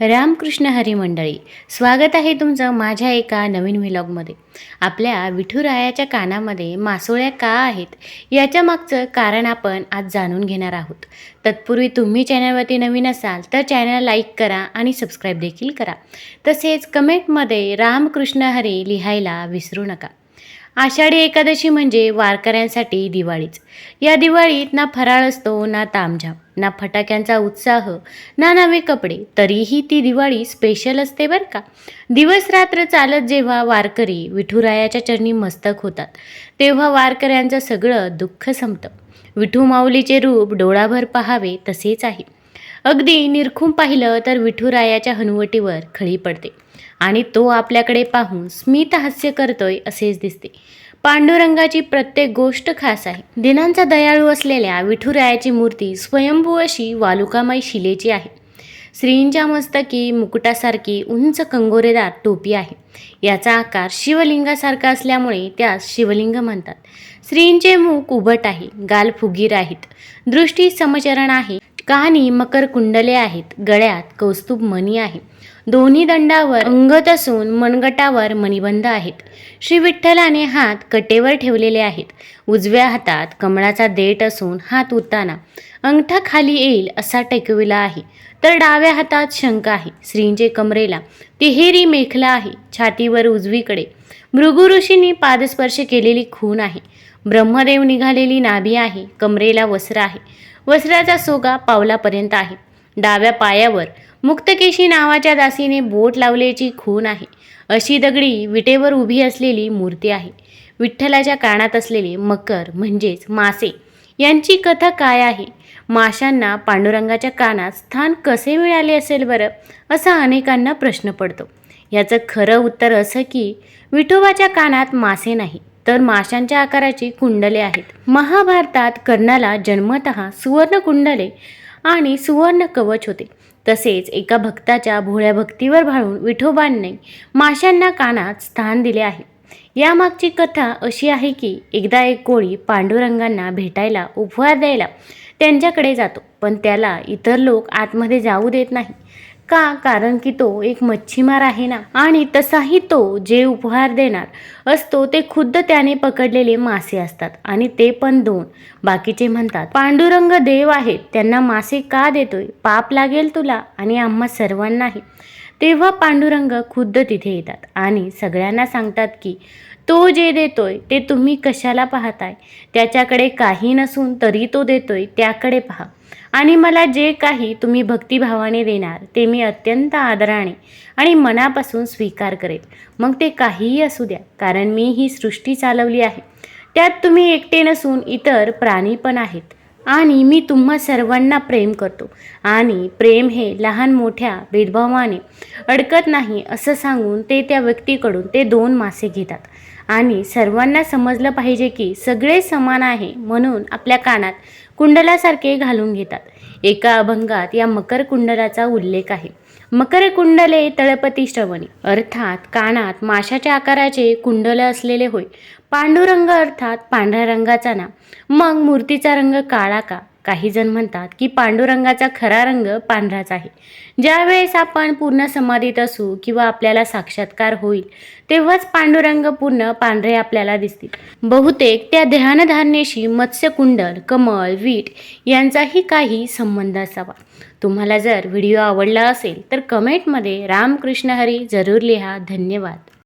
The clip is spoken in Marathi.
रामकृष्ण हरी मंडळी स्वागत आहे तुमचं माझ्या एका नवीन व्हिलॉगमध्ये. आपल्या विठुरायाच्या कानामध्ये मासोळ्या का आहेत याच्या मागचं कारण आपण आज जाणून घेणार आहोत. तत्पूर्वी तुम्ही चॅनलवरती नवीन असाल तर चॅनल लाईक करा आणि सबस्क्राईब देखील करा. तसेच कमेंटमध्ये रामकृष्ण हरी लिहायला विसरू नका. आषाढी एकादशी म्हणजे वारकऱ्यांसाठी दिवाळीच. या दिवाळीत ना फराळ असतो ना तामझाम ना फटाक्यांचा उत्साह ना नवे कपडे. तरीही ती दिवाळी स्पेशल असते बरं का. दिवस रात्र चालत जेव्हा वारकरी विठुरायाच्या चरणी मस्तक होतात तेव्हा वारकऱ्यांचं सगळं दुःख संपतं. विठू माऊलीचे रूप डोळाभर पहावे तसेच आहे. अगदी निरखून पाहिलं तर विठुरायाच्या हनुवटीवर खळी पडते. आणि तो आपल्याकडे पाहून स्मित हास्य करतोय असेच दिसते. पांडुरंगाची प्रत्येक गोष्ट खास आहे. दिनांचा दयाळू असलेल्या विठुरायाची मूर्ती स्वयंभू अशी वालुकामय शिलेची आहे. श्रींच्या मस्तकी मुकुटासारखी उंच कंगोरेदार टोपी आहे. याचा आकार शिवलिंगासारखा असल्यामुळे त्यास शिवलिंग म्हणतात. श्रींचे मुख उभट आहे गाल फुगीर आहेत. दृष्टी समचरण आहे. कानी मकर कुंडले आहेत. गळ्यात कौस्तुभ मणी आहे. दोन्ही दंडावर अंगत असून मनगटावर मणिबंध आहेत. श्री विठ्ठलाने हात कटेवर ठेवलेले आहेत. उजव्या हातात कमळाचा देठ असून हात उताना अंगठा खाली येईल असा टेकविला आहे. तर डाव्या हातात शंख आहे. श्रींचे कमरेला तिहेरी मेखला आहे. छातीवर उजवीकडे भृगु ऋषींनी पादस्पर्श केलेली खून आहे. ब्रह्मदेव निघालेली नाभी आहे. कमरेला वस्त्र आहे. वस्त्राचा सोगा पावलापर्यंत आहे. डाव्या पायावर मुक्तकेशी नावाच्या दासीने बोट लावल्याची खून आहे. अशी दगडी विटेवर उभी असलेली मूर्ती आहे. विठ्ठलाच्या कानात असलेले मकर म्हणजेच मासे. यांची कथा काय आहे? माशांना पांडुरंगाच्या कानात स्थान कसे मिळाले असेल बरं? असा अनेकांना प्रश्न पडतो. याचं खरं उत्तर असं की विठोबाच्या कानात मासे नाही तर माशांच्या आकाराची कुंडले आहेत. महाभारतात कर्णाला जन्मत सुवर्ण कुंडले आणि सुवर्ण कवच होते. तसेच एका भक्ताच्या भोळ्या भक्तीवर भाळून विठोबांनी माशांना कानात स्थान दिले आहे. यामागची कथा अशी आहे की एकदा एक कोळी पांडुरंगांना भेटायला उपहार द्यायला त्यांच्याकडे जातो पण त्याला इतर लोक आतमध्ये जाऊ देत नाही. का? कारण की तो एक मच्छीमार आहे ना. आणि तसाही तो जे उपहार देणार असतो ते खुद्द त्याने पकडलेले मासे असतात. आणि ते पण दोन. बाकीचे म्हणतात पांडुरंग देव आहेत. त्यांना मासे का देतोय? पाप लागेल तुला आणि आम्हा सर्वांनाही. तेव्हा पांडुरंग खुद्द तिथे येतात आणि सगळ्यांना सांगतात की तो जे देतोय ते तुम्ही कशाला पाहताय? त्याच्याकडे काही नसून तरी तो देतोय त्याकडे पहा. आणि मला जे काही तुम्ही भक्तिभावाने देणार ते मी अत्यंत आदराने आणि मनापासून स्वीकार करेल. मग ते काहीही असू द्या कारण मी ही सृष्टी चालवली आहे. त्यात तुम्ही एकटे नसून इतर प्राणी पण आहेत. आणि मी तुम्हा सर्वांना प्रेम करतो. आणि प्रेम हे लहान मोठ्या भेदभावाने अडकत नाही असं सांगून ते त्या व्यक्तीकडून ते दोन मासे घेतात. आणि सर्वांना समजलं पाहिजे की सगळे समान आहे म्हणून आपल्या कानात कुंडलासारखे घालून घेतात. एका अभंगात या मकर कुंडलाचा उल्लेख आहे. मकर कुंडले तळपती श्रवणी. अर्थात कानात माशाच्या आकाराचे कुंडल असलेले होय. पांडुरंग अर्थात पांढऱ्या रंगाचा ना. मग मूर्तीचा रंग काळा का? काही जण म्हणतात की पांडुरंगाचा खरा रंग पांढराच आहे. ज्यावेळेस आपण पूर्ण समाधीत असू किंवा आपल्याला साक्षात्कार होईल तेव्हाच पांडुरंग पूर्ण पांढरे आपल्याला दिसतील. बहुतेक त्या ध्यानधारणेशी मत्स्यकुंडल कमळ वीट यांचाही काही संबंध असावा. तुम्हाला जर व्हिडिओ आवडला असेल तर कमेंटमध्ये रामकृष्ण हरी जरूर लिहा. धन्यवाद.